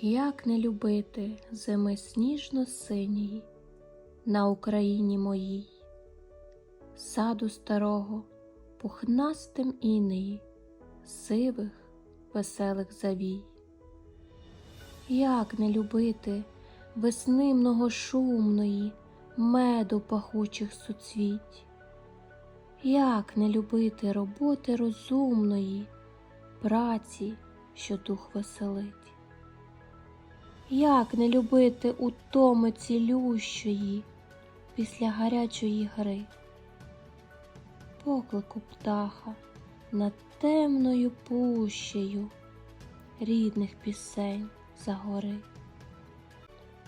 Як не любити зими сніжно-синьої на Україні моїй, саду старого, пухнастим інеї, сивих, веселих завій. Як не любити весни многошумної, меду пахучих суцвіть? Як не любити роботи розумної, праці, що дух веселить? Як не любити утоми цілющої після гарячої гри, поклику птаха над темною пущею рідних пісень за гори?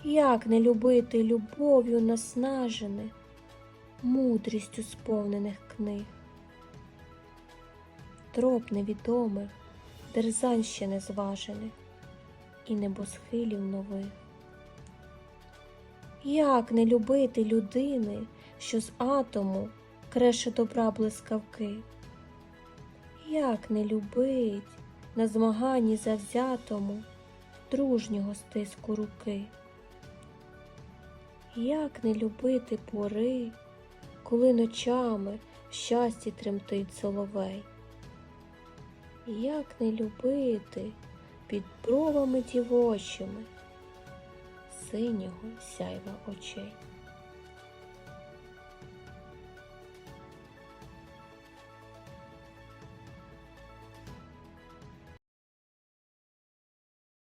Як не любити любов'ю наснажених, мудрістю сповнених книг, троп невідомих, дерзань ще незважених і небосхилів нових. Як не любити людини, що з атому креше добра блискавки? Як не любить на змаганні завзятому дружнього стиску руки? Як не любити пори, коли ночами в щасті тремтить соловей? Як не любити під бровами дівочими синього сяйва очей?